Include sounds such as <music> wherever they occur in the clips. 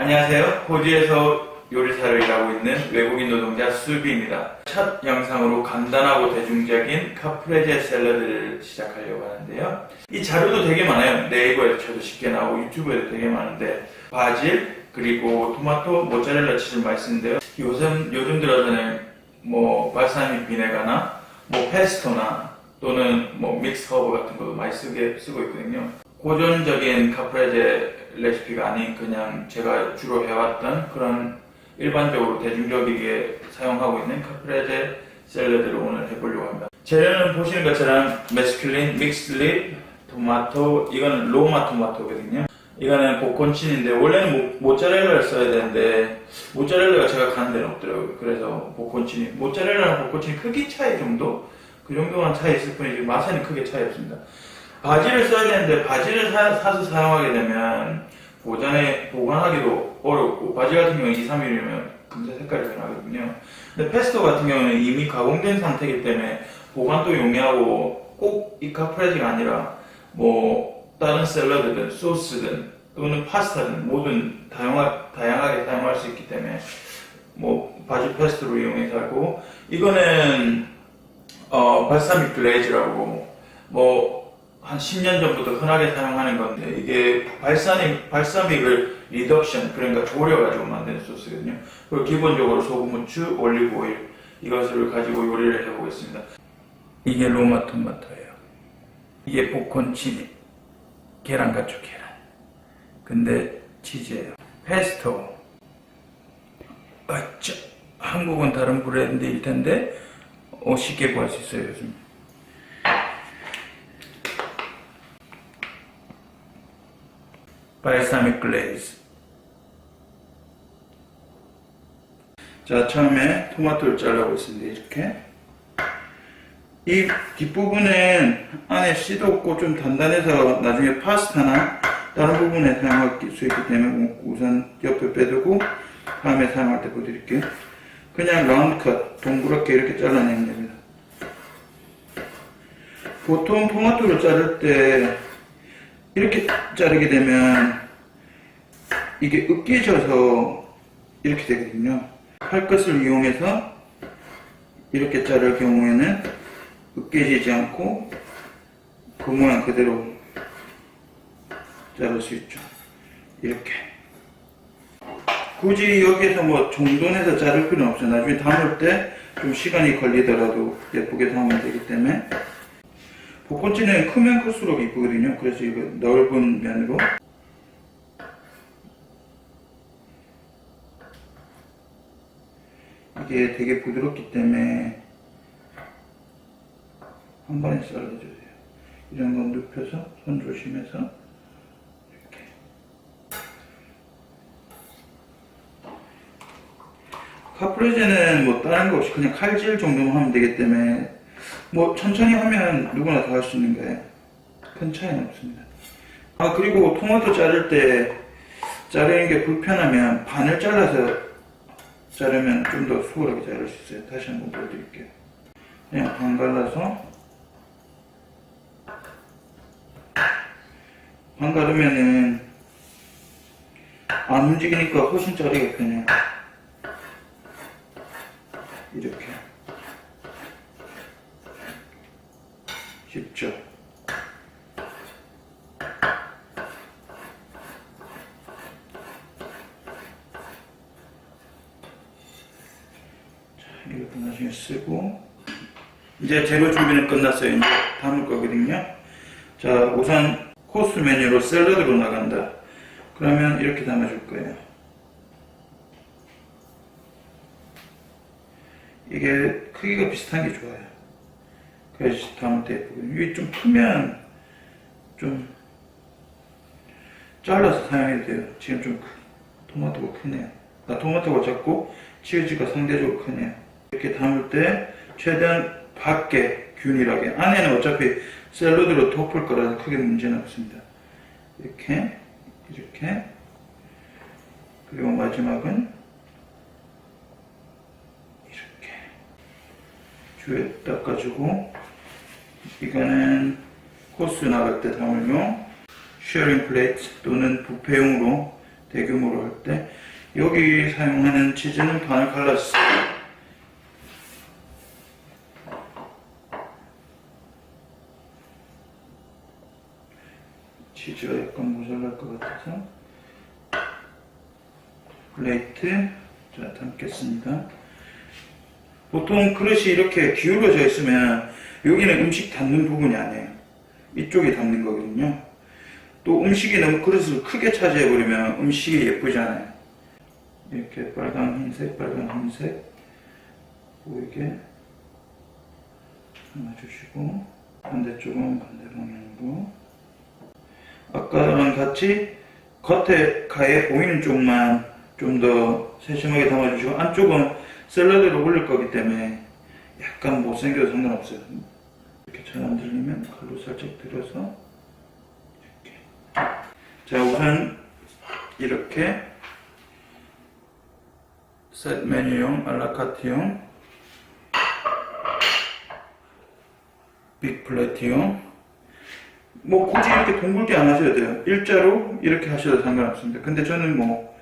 안녕하세요. 호주에서 요리사를 일하고 있는 외국인 노동자 수비입니다. 첫 영상으로 간단하고 대중적인 카프레제 샐러드를 시작하려고 하는데요. 이 자료도 되게 많아요. 네이버에서 쳐도 쉽게 나오고 유튜브에도 되게 많은데 바질 그리고 토마토, 모짜렐라 치즈 많이 쓰는데요. 요즘 요즘 들어서는 뭐 발사믹 비네가나 뭐 페스토나 또는 뭐 믹스 허브 같은 것도 많이 쓰게 쓰고 있거든요. 고전적인 카프레제 레시피가 아닌 그냥 제가 주로 해왔던 그런 일반적으로 대중적이게 사용하고 있는 카프레제 샐러드를 오늘 해보려고 합니다. 재료는 보시는 것처럼 메스큘린, 믹스립, 토마토, 이거는 로마 토마토거든요. 이거는 보콘친인데 원래는 모, 모짜렐라를 써야 되는데 모짜렐라가 제가 가는 데는 없더라고요. 그래서 보콘친이 모짜렐라랑 보콘친이 크기 차이 정도 그 정도만 차이 있을 뿐이지 맛에는 크게 차이 없습니다. 바지를 써야 되는데 바지를 사, 서 사용하게 되면 보관에 보관하기도 어렵고 바지 같은 경우는 2, 3일이면 금세 색깔이 변하거든요. 근데 페스토 같은 경우는 이미 가공된 상태이기 때문에 보관도 용이하고 꼭 이 카프레지가 아니라 뭐 다른 샐러드든 소스든 또는 파스타든 모든 다양하, 다양하게 사용할 수 있기 때문에 뭐 바지 페스토로 이용해서 하고 이거는 어, 발사믹 글레이즈라고 뭐 한 10년 전부터 흔하게 사용하는 건데 이게 발사믹, 발사믹을 리덕션 그러니까 졸여가지고 만드는 소스거든요. 그리고 기본적으로 소금, 후추, 올리브 오일 이것을 가지고 요리를 해보겠습니다. 이게 로마 토마토예요. 이게 보콘치니 계란 가축 계란. 근데 치즈예요. 페스토. 어쩌 한국은 다른 브랜드일 텐데 어, 쉽게 구할 수 있어요 요즘. 발사믹 글레이즈. 자, 처음에 토마토를 잘라보겠습니다. 이렇게. 이 뒷부분은 안에 씨도 없고 좀 단단해서 나중에 파스타나 다른 부분에 사용할 수 있기 때문에 우선 옆에 빼두고 다음에 사용할 때 보여드릴게요. 그냥 라운드 컷, 동그랗게 이렇게 잘라내면 됩니다. 보통 토마토를 자를 때 이렇게 자르게 되면 이게 으깨져서 이렇게 되거든요. 칼끝을 이용해서 이렇게 자를 경우에는 으깨지지 않고 그 모양 그대로 자를 수 있죠. 이렇게. 굳이 여기에서 뭐 정돈해서 자를 필요는 없어요. 나중에 담을 때 좀 시간이 걸리더라도 예쁘게 담으면 되기 때문에 복권찌는 크면 클수록 이쁘거든요. 그래서 이거 넓은 면으로 이게 되게 부드럽기 때문에 한 번에 썰어주세요. 이런 건 눕혀서 손 조심해서 이렇게 카프레제는 뭐 다른 거 없이 그냥 칼질 정도만 하면 되기 때문에 뭐 천천히 하면 누구나 다 할 수 있는 거예요. 큰 차이는 없습니다. 아 그리고 토마토 자를 때 자르는 게 불편하면 반을 잘라서 자르면 좀 더 수월하게 자를 수 있어요. 다시 한번 보여드릴게요. 그냥 반 갈라서 반 가르면은 안 움직이니까 훨씬 자르기가 편해요. 이렇게 쉽죠? 자, 이것도 나중에 쓰고 이제 재료 준비는 끝났어요. 이제 담을 거거든요. 자, 우선 코스 메뉴로 샐러드로 나간다. 그러면 이렇게 담아줄 거예요. 이게 크기가 비슷한 게 좋아요. 그래서 담을 때 예쁘거든요. 이게 좀 크면 좀 잘라서 사용해도 돼요. 지금 좀 크- 토마토가 크네요. 나 토마토가 작고 치즈가 상대적으로 크네요. 이렇게 담을 때 최대한 밖에 균일하게 안에는 어차피 샐러드로 덮을 거라서 크게 문제는 없습니다. 이렇게 이렇게. 그리고 마지막은 이렇게. 주에 닦아주고 이거는 코스 나갈 때 담을용 쉐어링 플레이트 또는 부페용으로 대규모로 할 때. 여기 사용하는 치즈는 바늘 칼라스 치즈가 약간 모자랄 것 같아서 플레이트 자 담겠습니다. 보통 그릇이 이렇게 기울어져 있으면 여기는 음식 담는 부분이 아니에요. 이쪽이 담는 거거든요. 또 음식이 너무 그릇을 크게 차지해버리면 음식이 예쁘지 않아요. 이렇게 빨간 흰색 빨간 흰색. 보이게 담아주시고 반대쪽은 반대 방향으로 아까랑 같이 겉에 가에 보이는 쪽만 좀 더 세심하게 담아주시고 안쪽은 샐러드를 올릴 거기 때문에 약간 못생겨도 상관없어요. 이렇게 잘 안 들리면 칼로 살짝 들어서 이렇게. 자 우선 이렇게 셋 메뉴용 알라카트용 빅 플래티용 뭐 굳이 이렇게 동글게 안 하셔도 돼요. 일자로 이렇게 하셔도 상관없습니다. 근데 저는 뭐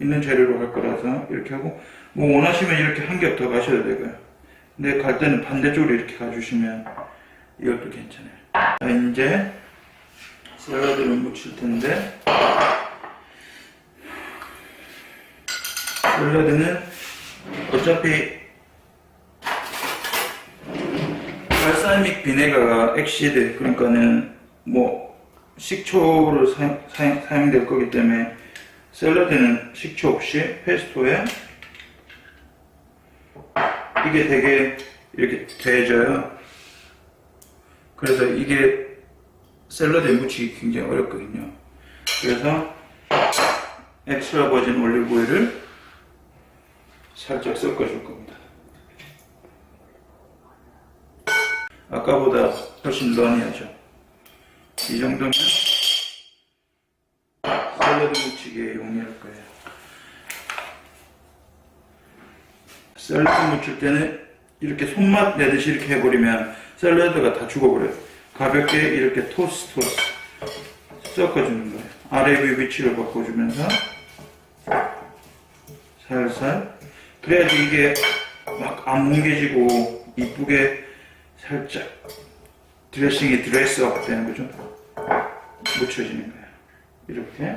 있는 재료로 할 거라서 이렇게 하고 뭐 원하시면 이렇게 한 겹 더 가셔도 되고요. 근데 갈 때는 반대쪽으로 이렇게 가주시면 이것도 괜찮아요. 자 이제 샐러드를 묻힐 텐데 샐러드는 어차피 발사믹 비네가가 엑시드 그러니까는 뭐 식초를 사용, 사용, 사용될 거기 때문에 샐러드는 식초 없이 페스토에 이게 되게 이렇게 돼져요. 그래서 이게 샐러드에 묻히기 굉장히 어렵거든요. 그래서 엑스트라 버진 올리브 오일을 살짝 섞어줄 겁니다 아까보다 훨씬 런이하죠. 이 정도면 샐러드 묻히기에 용이할 거예요. 샐러드 묻힐 때는 이렇게 손맛 내듯이 이렇게 해버리면 샐러드가 다 죽어버려요. 가볍게 이렇게 토스 토스 섞어주는 거예요. 아래 위 위치를 바꿔주면서 살살 그래야지 이게 막 안 뭉개지고 이쁘게 살짝 드레싱이 드레스업 되는 거죠. 묻혀지는 거예요. 이렇게.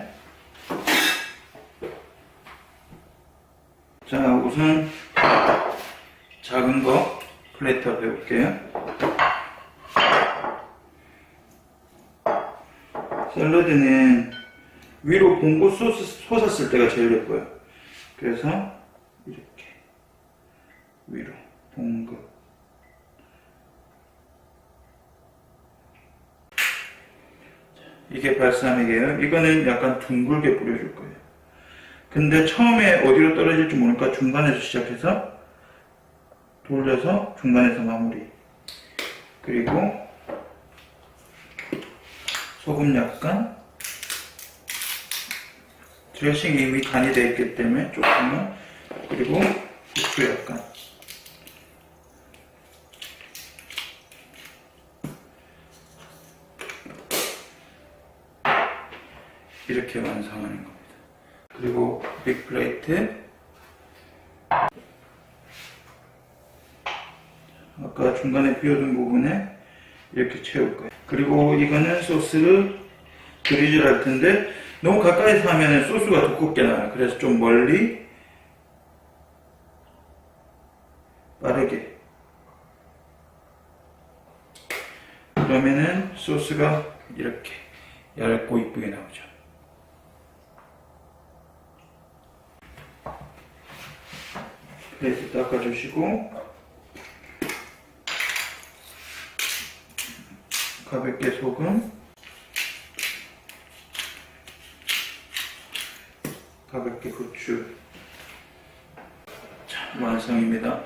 자, 우선 작은 거 플래터 배울게요. 샐러드는 위로 봉고 소스 솟았을 때가 제일 예뻐요. 그래서 이렇게 위로 봉긋 이게 발사믹이에요. 이거는 약간 둥글게 뿌려줄 거예요. 근데 처음에 어디로 떨어질지 모르니까 중간에서 시작해서 돌려서 중간에서 마무리. 그리고 소금 약간 드레싱이 이미 간이 되어 있기 때문에 조금만 그리고 후추 약간 이렇게 완성하는 겁니다. 그리고 빅 플레이트 아까 중간에 비워둔 부분에 이렇게 채울 거예요. 그리고 이거는 소스를 그리질 할 텐데 너무 가까이서 하면 소스가 두껍게 나와요. 그래서 좀 멀리 빠르게 그러면은 소스가 이렇게 얇고 이쁘게 나오죠. 플레이트 닦아주시고. 가볍게 소금. 가볍게 후추. 자, 완성입니다.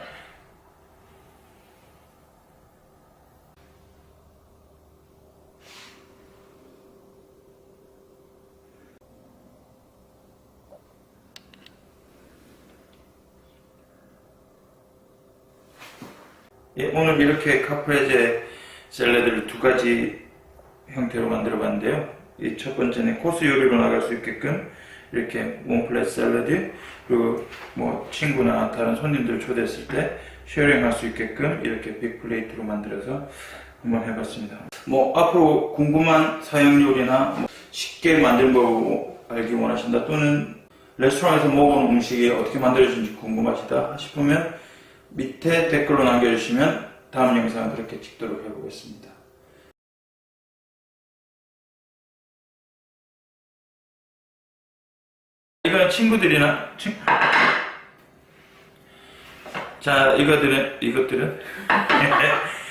예, 오늘 이렇게 카프레제 샐러드를 두 가지 형태로 만들어 봤는데요. 이 첫 번째는 코스 요리로 나갈 수 있게끔 이렇게 몬플렛 샐러드 그리고 뭐 친구나 다른 손님들 초대했을 때 쉐어링 할 수 있게끔 이렇게 빅 플레이트로 만들어서 한번 해봤습니다. 뭐 앞으로 궁금한 서양 요리나 뭐 쉽게 만드는 거 알기 원하신다 또는 레스토랑에서 먹어본 음식이 어떻게 만들어지는지 궁금하시다 싶으면 밑에 댓글로 남겨주시면 다음 영상을 그렇게 찍도록 해보겠습니다. 이거는 친구들이나 친... 자 이거들은 이것들은 <laughs>